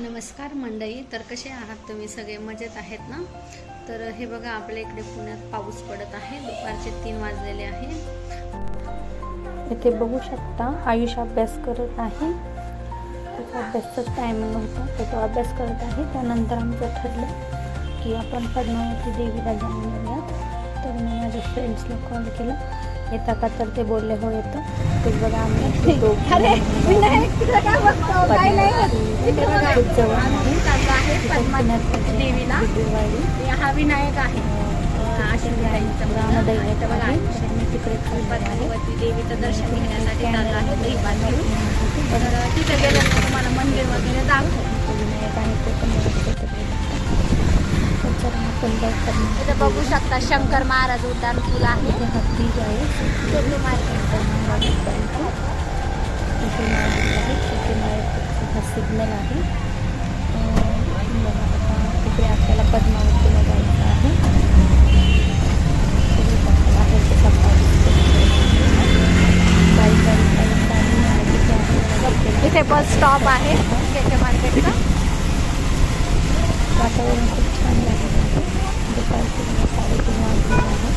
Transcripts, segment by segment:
नमस्कार मंडई तर कसे आहात तुम्ही? सगळे मजेत आहेत ना? तर हे बघा आपल्या इकडे पुण्यात पाऊस पडत आहे. दुपारचे तीन वाजलेले आहे. इथे बघू शकता आयुष अभ्यास करत आहे. त्याचा अभ्यासचा टायमिंग होता तर तो अभ्यास करत आहे. त्यानंतर आमचं ठरलं की आपण पद्मावती देवीला जाऊन येऊयात. तर मी माझ्या फ्रेंड्सला कॉल केला. येता का? तर ते बोलले हो येतं. ते बघा आम्ही. हा? विनायक आहे. आम्ही तिकडे पद्मावती देवीचं दर्शन घेण्यासाठी चाललो आहे घेऊन तर तिथे गेल्यानंतर तुम्हाला मंदिर वगैरे दाखवू. विनायक आहे ते पण इथं बघू शकता शंकर महाराज उड्डाण पूल आहे हा सिग्नल आहे तिकडे आपल्याला पद्मावतीला जायचं आहे इथे बस स्टॉप आहे के के मार्केटचा वातावरण खूप छान लागत आहे दुपारचे मला साडेतीन वाजले आहे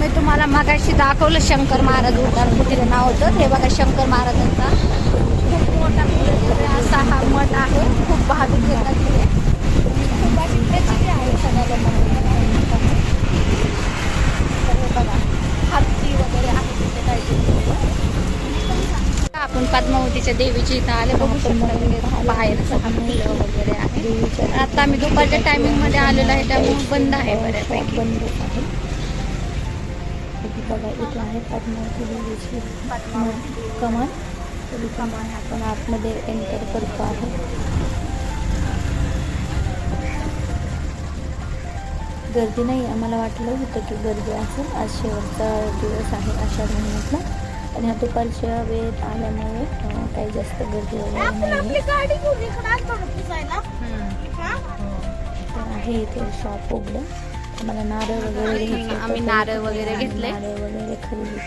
मी तुम्हाला मगाशी दाखवलं शंकर महाराज उड्डाण तिथं नाव होतं. हे बघा शंकर महाराजांचा खूप मोठा असा हा मठ आहे. खूप भाविक येतात तिथे. खूप अशी प्रचिती आहे सगळ्या बघा हत्ती वगैरे आहे तिथे आपण पद्मावतीच्या देवीची इथं आले बघू शकता. बाहेर सहा मुलं वगैरे आहे. आता आम्ही दुपारच्या टायमिंगमध्ये आलेलो आहे त्यामुळे बंद आहे बऱ्यापैकी. बंद आहे बघा इथे आहे पद्मावती देवीची कमान. तर इथे आपण आतमध्ये एंटर करतो आहे गर्दी नाही आम्हाला वाटलं होतं की गर्दी असेल. आज शेवटचा दिवस आहे आषाढ महिन्यातला आणि हा दुपारच्या वेळेत आल्यामुळे काही जास्त गर्दी वगैरे नाही आहे तर आहे इथे शॉप उघडं. आम्हाला नारळ वगैरे. आम्ही नारळ वगैरे घेतले. नारळ? वगैरे खरेदी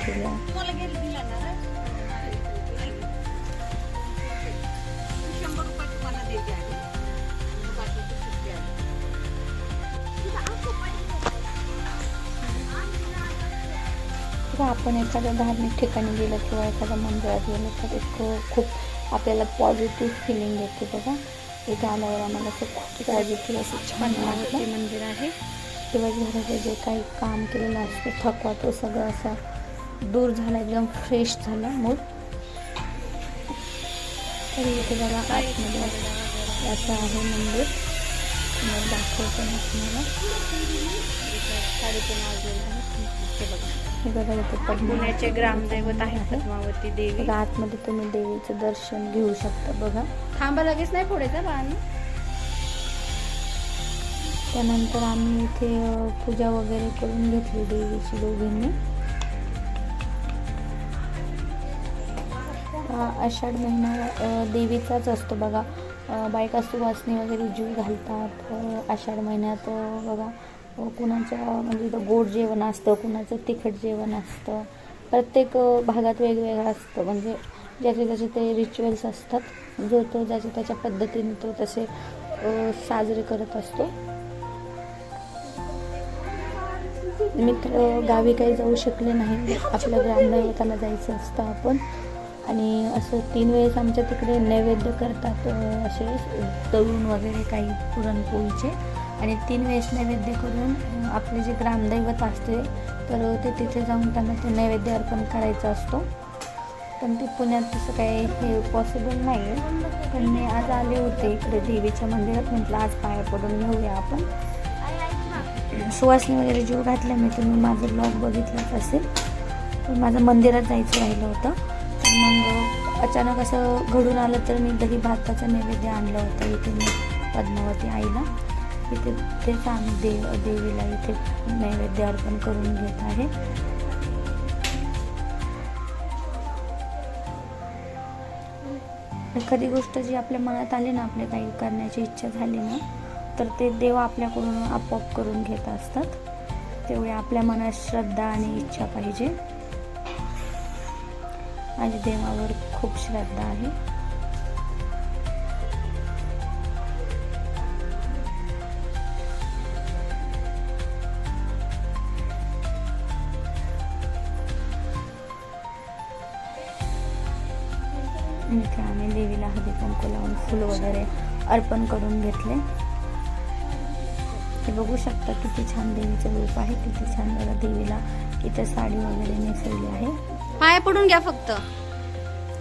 आपण एखाद्या धार्मिक ठिकाणी गेलं किंवा एखाद्या मंदिरात गेलं तर एक खूप आपल्याला पॉझिटिव्ह फिलिंग येते बघा. इथे आल्यावर आम्हाला असं खूप पॉझिटिव्ह असं छान मंदिर आहे. दिवसभराचं जे काही काम केलेलं असतं थकवा तो सगळं असा दूर झाला एकदम फ्रेश झाला मूड तरी इथे बघा आतमध्ये असं आहे मंदिर. तुम्हाला दाखवतो मी तुम्हाला. साडेतीन बघा. हे इथे पुण्याचे ग्रामदैवत आहे. पद्मावती देवी. बघा आतमध्ये तुम्ही देवीचं दर्शन घेऊ शकता बघा. थांबा लगेच नाही फोडायचा बाळांनो. त्यानंतर आम्ही इथे पूजा वगैरे करून घेतली देवीची दोघींनी. आषाढ महिना देवीचाच असतो बघा. बायका सुवासनी वगैरे जीव घालतात. आषाढ महिन्यात बघा. कुणाचं कुणाच्या म्हणजे इथं गोड जेवण असतं कुणाचं तिखट जेवण असतं. प्रत्येक भागात वेगवेगळं असतं. म्हणजे ज्याचे त्याचे ते रिच्युअल्स असतात. जो तो ज्याच्या त्याच्या पद्धतीने तो तसे साजरे करत असतो. मित्र गावी काही जाऊ शकले नाही. आपल्या ग्रामदैवताला जायचं असतं आपण. आणि असं तीन वेळेस आमच्या तिकडे नैवेद्य करतात असे तळून वगैरे काही पुरणपोळीचे. आणि तीन वेळेस नैवेद्य करून आपले जे ग्रामदैवत असते तर ते तिथे जाऊन त्यांना ते नैवेद्य अर्पण करायचा असतो. पण ते पुण्यात तसं काही हे पॉसिबल नाही आहे पण मी आज आले होते इकडे देवीच्या मंदिरात. म्हटलं आज पाया पडून घेऊया आपण. सुवासनी वगैरे जीव घातल्या मी तुम्ही माझं ब्लॉग बघितलाच असेल. तर माझं मंदिरात जायचं राहिलं होतं. तर मग अचानक असं घडून आलं तर मी दही भाताचं नैवेद्य आणलं होतं इथे मी पद्मावती आईला. इथे तेच आम्ही देव देवीला इथे नैवेद्य अर्पण करून घेत आहे. एखादी गोष्ट जी आपल्या मनात आली ना आपल्या काही करण्याची इच्छा झाली ना तर ते देव आपल्याकडून आपोआप करून घेत असतात. तेवढी आपल्या मनात श्रद्धा आणि इच्छा पाहिजे. माझ्या देवावर खूप श्रद्धा आहे. इथे आम्ही देवीला हळदी कुंकू लावून फुल वगैरे अर्पण करून घेतले. हे बघू शकता किती छान देवीचं रूप आहे किती छान बघा देवीला इथे साडी वगैरे नेसवली आहे. पाया पडून घ्या फक्त.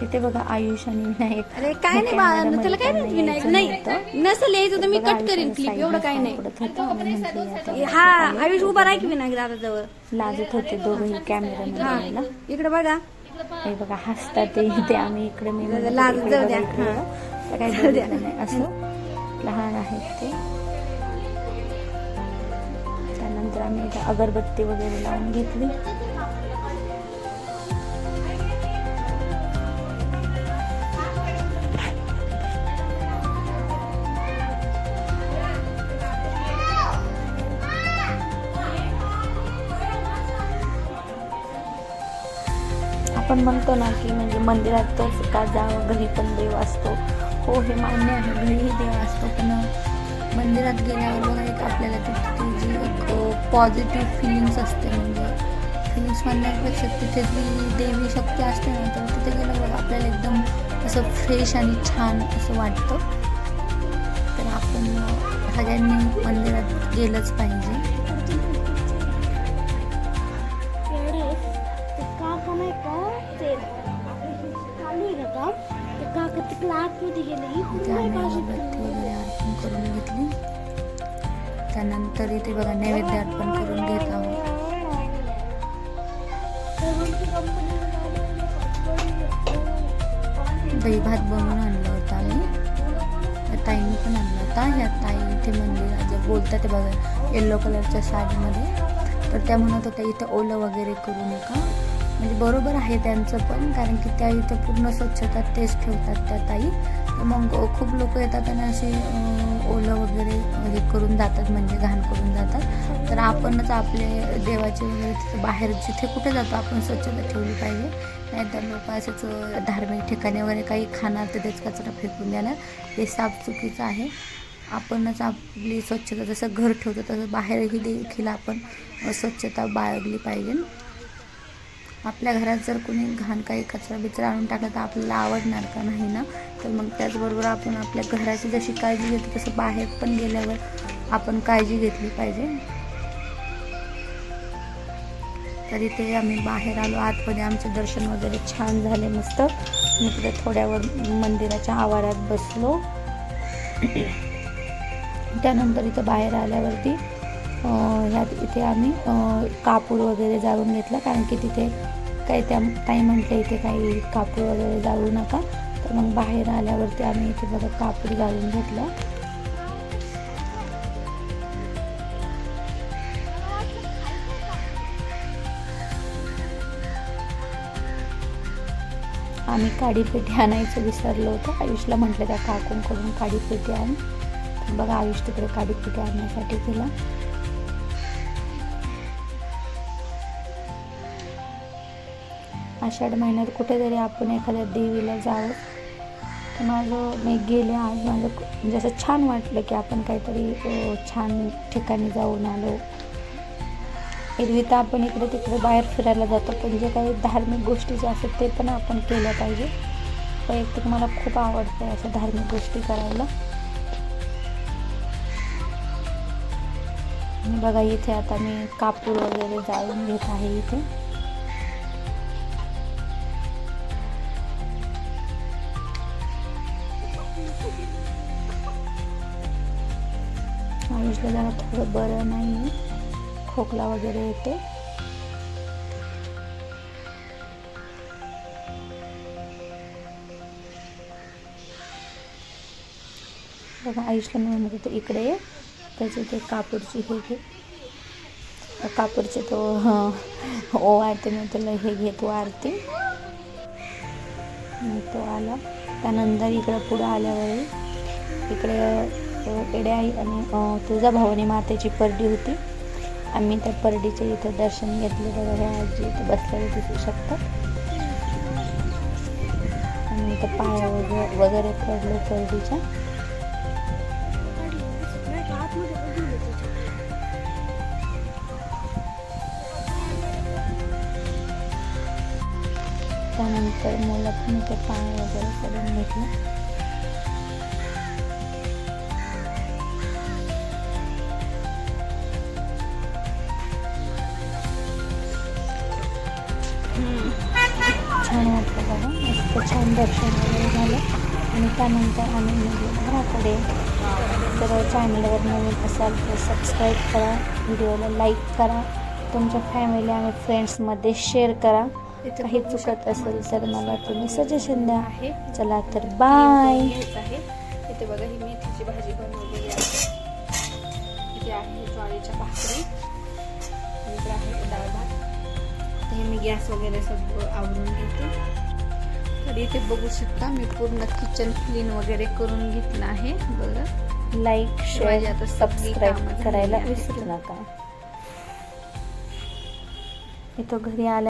इथे बघा आयुष आणि विनायक अरे काय नाही बाळा तुला काय नाही विनायक? नाही नसेल यायचं तर मी कट करेन क्लिप एवढं काय नाही. हा आयुष उभा राह की विनायक दादा जवळ लाजत होते दोघंही हा कॅमेरा इकडे बघा. हे बघा हसतात ते इथे आम्ही इकडे मी म्हणते लाज इकडे जाऊ द्या. नाही. असं लहान आहेत ते. त्यानंतर आम्ही अगरबत्ती वगैरे लावून घेतली. आपण म्हणतो ना की म्हणजे मंदिरातच का जावं घरी पण देव असतो. हो हे मान्य आहे घरीही देव असतो पण मंदिरात गेल्यावर बघा एक आपल्याला तिथे जी एक पॉझिटिव्ह फिलिंग्स असते म्हणजे फिलिंग्स म्हणण्यापेक्षा तिथे जी देवी शक्ती असते ना तर तिथे गेल्यावर बघा आपल्याला एकदम असं फ्रेश आणि छान असं वाटतं. तर आपण सगळ्यांनी मंदिरात गेलंच पाहिजे. काका का काका तिकडे आतमध्ये गेले करून घेतली. त्यानंतर इथे बघा नैवेद्य अर्पण करून घेत आहोत. दही भात बनवून आणलं होता आम्ही. ताईने पण आणला होता. ह्या ताई इथे मंदिरात जे बोलतात ते बघा येल्लो कलरच्या साडीमध्ये. तर त्या म्हणत होत्या इथं ओलं वगैरे करू नका. म्हणजे बरोबर आहे त्यांचं पण कारण की त्या इथं पूर्ण स्वच्छता तेच ठेवतात त्या ताई. तर मग खूप लोक येतात आणि असे ओलं वगैरे हे करून जातात म्हणजे घाण करून जातात. तर आपणच आपले देवाचे वगैरे तिथे बाहेर जिथे कुठे जातो आपण स्वच्छता ठेवली पाहिजे. नाहीतर लोक असंच धार्मिक ठिकाणी वगैरे काही खाणार तर तेच कचरा फेकून देणार. हे साफ चुकीचं आहे. आपणच आपली स्वच्छता जसं घर ठेवतो तसं बाहेरही देखील आपण स्वच्छता बाळगली पाहिजे. आपल्या घरात जर कोणी घाण काही कचरा बिचरा आणून टाकला तर आपल्याला आवडणार का? नाही ना? तर मग त्याचबरोबर आपण आपल्या घराची जशी काळजी घेतो तसं बाहेर पण गेल्यावर आपण काळजी घेतली पाहिजे. तर इथे आम्ही बाहेर आलो. आतमध्ये आमचे दर्शन वगैरे छान झाले मस्त. मी तिथे थोड्यावर मंदिराच्या आवारात बसलो. त्यानंतर इथं बाहेर आल्यावरती ह्यात इथे आम्ही कापूर वगैरे जाळून घेतला कारण की तिथे काही त्या ताई म्हटलं इथे काही कापूर वगैरे जाळू नका. तर मग बाहेर आल्यावरती आम्ही इथे बघा कापूर जाळून घेतला. आम्ही काडीपेटी आणायचं विसरलो होतो. आयुषला म्हटलं त्या काकूंकडून काडीपेटी आण. बघा आयुष तिकडे काडीपेटी आणण्यासाठी गेला. आषाढ महिन्यात कुठेतरी आपण एखाद्या देवीला जावं. तर माझं मी गेले आज माझं म्हणजे असं छान वाटलं की आपण काहीतरी छान ठिकाणी जाऊन आलो. एरवी तर आपण इकडे तिकडे बाहेर फिरायला जातो पण जे काही धार्मिक गोष्टी ज्या असतात ते पण आपण केल्या पाहिजे. वैयक्तिक मला खूप आवडतं आहे अशा धार्मिक गोष्टी करायला. बघा इथे आता मी कापूर वगैरे जाळून घेत आहे इथे. आयुषला जरा थोडं बरं नाही खोकला वगैरे येते बघा आयुषला मी म्हणत होते इकडे ये. त्याचे ते कापूरची हे घे. कापूरचे तो ओ आरती मी तुला हे घे तू आरती तो आला. त्यानंतर इकडं पुढं आल्यावर इकडे अ, आई आणि अ, तुळजाभवानी मातेची परडी होती. आम्ही त्या परडीचे इथं दर्शन घेतले बघा ह्या आजी इथं बसलेले दिसू शकतात आणि इथं पाया वगैरे वगैरे पडले परडीच्या. त्यानंतर मुलं पण इथे पाय वगैरे पडून घेतलं छान वाटलं बघा. मस्त छान दर्शन वगैरे झालं. आणि त्यानंतर आम्ही निघलो घराकडे. तर चॅनलवर नवीन असाल तर सबस्क्राईब करा. व्हिडिओला लाईक करा. तुमच्या फॅमिली आणि फ्रेंड्समध्ये शेअर करा. काही चुकत असेल तर मला तुम्ही सजेशन द्या. आहे. चला तर बाय हेच आहे. इथे बघा ही मेथीची भाजी बनवलेली आहे. इथे आहे ज्वारीच्या भाकरी. इकडे आहे डाळ भात. तर हे मी गॅस वगैरे सगळं आवरून घेते. तर इथे बघू शकता मी पूर्ण किचन क्लीन वगैरे करून घेतलं आहे. बघा लाईक शेअर आता सबस्क्राईब करायला. विसरू नका. इथं घरी आल्या